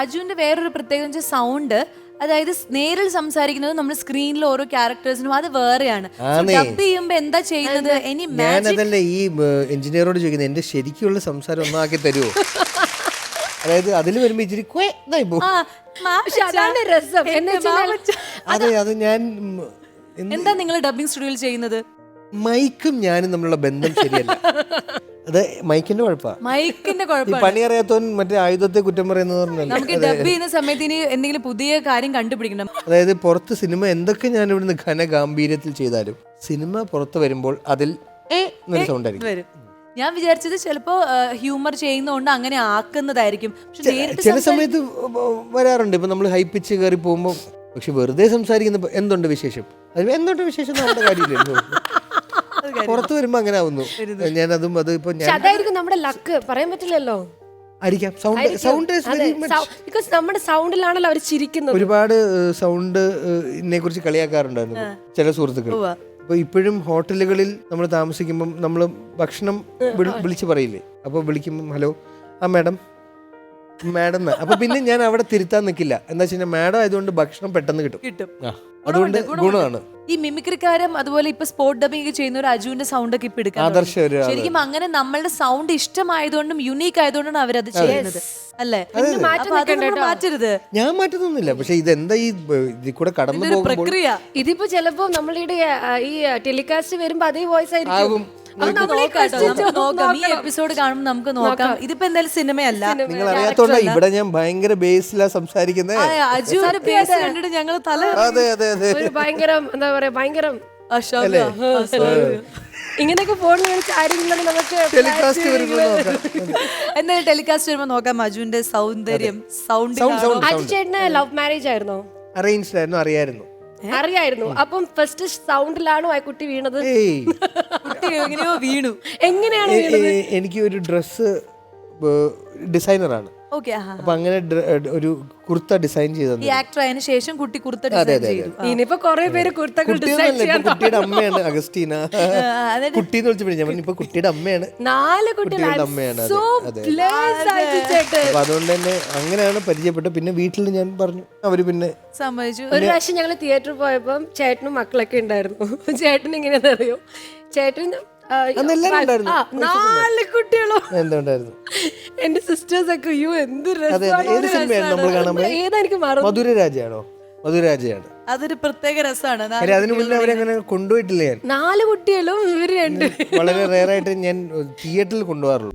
അജുവിന്റെ വേറൊരു പ്രത്യേകത വെച്ചാൽ സൗണ്ട് അതായത് നേരിൽ സംസാരിക്കുന്നത് നമ്മൾ സ്ക്രീനിൽ ഓരോ ക്യാരക്ടേഴ്സിനും അത് വേറെയാണ്. ഡബ് ചെയ്യുമ്പോ എന്താ ചെയ്യുന്നത്? ഇനി മാജിക് ഞാനതല്ല ഈ എഞ്ചിനീയറോട് ചോദിക്കുന്നത് എന്റെ ശരിക്കുള്ള സംസാരം ഒന്നാക്കി തരുമോ അതായത് അതിൽ വരുമ്പോ ഇച്ചിരി രസം. അതെ അത് ഞാൻ എന്താ നിങ്ങൾ ഡബിങ് സ്റ്റുഡിയോയിൽ ചെയ്യുന്നത്? മൈക്കും ഞാനും തമ്മിലുള്ള ബന്ധം ശരിയല്ല. അത് മൈക്കിന്റെ കുഴപ്പമാണ് മൈക്കിന്റെ കുഴപ്പമാണ് പണി അറിയാത്തവൻ മറ്റേ ആയുധത്തെ കുറ്റം പറയുന്നത് നമുക്ക് ഡബ് ചെയ്യുന്ന സമയത്ത് ഇനി എന്തെങ്കിലും പുതിയ കാര്യം കണ്ടുപിടിക്കണം. അതായത് പുറത്ത് സിനിമ എന്തൊക്കെ ഞാൻ ഇവിടുന്ന് ഘന ഗാംഭീര്യത്തിൽ ചെയ്താലും സിനിമ പുറത്ത് വരുമ്പോൾ അതിൽ എന്നൊരു സൗണ്ട് ആയിരിക്കും വരും. ഞാൻ വിചാരിച്ചത് ചിലപ്പോ ഹ്യൂമർ ചെയ്യുന്നതുകൊണ്ട് അങ്ങനെ ആക്കുന്നതായിരിക്കും. പക്ഷെ നേരിട്ട് ചില സമയത്ത് വരാറുണ്ട്. ഇപ്പൊ നമ്മൾ ഹൈപ്പിച്ച് കയറി പോകുമ്പോൾ പക്ഷെ വെറുതെ സംസാരിക്കുന്ന എന്തുണ്ട് വിശേഷം? അതിൽ എന്തുണ്ട് വിശേഷം നമ്മുടെ കാര്യമില്ലല്ലോ. പുറത്ത് വരുമ്പോ അങ്ങനെ ആവുന്നു. ഞാൻ അതും അത് ഇപ്പൊ ഞാൻ അതായിരിക്കും നമ്മുടെ ലക്ക്. പറയാൻ പറ്റില്ലല്ലോ. ആയിരിക്കാം. സൗണ്ട് സൗണ്ട് ബിക്കോസ് നമ്മുടെ സൗണ്ടിലാണല്ലോ അവർ ചിരിക്കുന്നത്. ഒരുപാട് സൗണ്ട് ഇതിനെ കുറിച്ച് കളിയാക്കാറുണ്ടായിരുന്നു ചില സുഹൃത്തുക്കൾ. അപ്പൊ ഇപ്പോഴും ഹോട്ടലുകളിൽ നമ്മൾ താമസിക്കുമ്പോൾ നമ്മൾ ഭക്ഷണം വിളി- വിളിച്ച് പറയില്ലേ? അപ്പൊ വിളിക്കുമ്പോൾ ഹലോ ആ മാഡം. മാഡം. അപ്പൊ പിന്നെ ഞാൻ അവിടെ തിരുത്താൻ നിൽക്കില്ല എന്താ വെച്ച് കഴിഞ്ഞാൽ മാഡം ആയതുകൊണ്ട് ഭക്ഷണം പെട്ടെന്ന് കിട്ടും. കിട്ടും. അതുകൊണ്ട് ഗുണമാണ്. ഈ മിമിക്രിക്കാരും അതുപോലെ ഇപ്പൊ സ്പോട്ട് ഡബിംഗ് ചെയ്യുന്ന ഒരു അജുവിന്റെ സൗണ്ട് ഒക്കെ ഇപ്പൊ എടുക്കാൻ ആദർശ ഒരു ആൾ. ശരിക്കും അങ്ങനെ നമ്മളുടെ സൗണ്ട് ഇഷ്ടമായതുകൊണ്ടും യുണീക്ക് ആയതുകൊണ്ടാണ് അവരത് ചെയ്യുന്നത് അല്ലേ? മാറ്റം അപ്പൊ അത് നമ്മൾ മാറ്റരുത്. ഞാൻ മാറ്റുന്നൊന്നുമില്ല പക്ഷെ ഇതെന്താ ഈ ബ- ഇതിൽ കൂടെ കടന്നു ഇതൊരു പോകുമ്പോൾ പ്രക്രിയ. ഇതിപ്പോ ചിലപ്പോ നമ്മളുടെ ഈ ടെലികാസ്റ്റ് വരുമ്പോ അതേ വോയിസ് ആയിരിക്കും. ആകും. നോക്കാം ഈ എപ്പിസോഡ് കാണുമ്പോൾ നമുക്ക് നോക്കാം. ഇതിപ്പോ എന്തായാലും സിനിമയല്ല. നിങ്ങൾ അറിയാത്തോണ്ട ഇവിടെ ഞാൻ ഭയങ്കര ബേസിലാ സംസാരിക്കുന്നത് അജു പേസ് കണ്ടിട്ട് ഞങ്ങൾ തല അതെ അതെ അതെ. ഒരു ഭയങ്കര എന്താ പറയാ ഭയങ്കര ഇങ്ങനെയൊക്കെ ഫോണിൽ ആരെങ്കിലും നമുക്ക് ടെലികാസ്റ്റ് വരുമ്പോൾ നോക്കാം. എന്തായാലും ടെലികാസ്റ്റ് വരുമ്പോ നോക്കാം അജുവിന്റെ സൗന്ദര്യം സൗണ്ട് അജു ചേട്ടന് ലവ് മാരേജ് ആയിരുന്നോ? അറേഞ്ച്ഡ് ആയിരുന്നു അറിയായിരുന്നു. അറിയായിരുന്നു. അപ്പം ഫസ്റ്റ് സൗണ്ടിലാണോ ആ കുട്ടി വീണത്? എങ്ങനെയോ വീണു. എങ്ങനെയാണ് എ- എനിക്ക് ഒരു ഡ്രസ് ഡിസൈനറാണ് അപ്പൊ അങ്ങനെ ഒരു കുർത്ത ഡിസൈൻ ചെയ്തു ഈ ആക്ടർ ആയതിനു ശേഷം കുട്ടി കുർത്ത ഡിസൈൻ ചെയ്തു. ഇനിയിപ്പോ കൊറേ പേര് കുർത്തകൾ ഡിസൈൻ ചെയ്യാൻ ഇപ്പൊ കുട്ടിയുടെ അമ്മയാണ് അഗസ്റ്റീന. കുട്ടി എന്ന് വിളിച്ചപ്പോഴേ ഞാൻ ഇപ്പൊ കുട്ടിയുടെ അമ്മയാണ്. നാല് കുട്ടികളുടെ അമ്മയാണ് അപ്പൊ അതുകൊണ്ട് തന്നെ അങ്ങനെയാണ് പരിചയപ്പെട്ടത്. പിന്നെ വീട്ടിൽ ഞാൻ പറഞ്ഞു അവർ പിന്നെ സമ്മതിച്ചു. ഒരു പ്രാവശ്യം ഞങ്ങൾ തിയേറ്ററിൽ പോയപ്പോൾ ചേട്ടനും മക്കളൊക്കെ ഉണ്ടായിരുന്നു. ചേട്ടൻ ഇങ്ങനെ അറിയോ ചേട്ടൻ നാല് കുട്ടികളും. എന്തുണ്ടായിരുന്നു എന്റെ സിസ്റ്റേഴ്സ് ഒക്കെ അയ്യോ എന്ത് ഏത് എനിക്ക് മധുരരാജയാണോ മധുരരാജയാണ് അതൊരു പ്രത്യേക രസമാണ്. കാര്യം അതിനു മുന്നേ അവരങ്ങനെ കൊണ്ടുപോയിട്ടില്ല ഞാൻ. നാല് കുട്ടികളും ഇവർ രണ്ട് വളരെ റെയറായിട്ട് ഞാൻ തിയേറ്ററിൽ കൊണ്ടുപോകാറുള്ളൂ.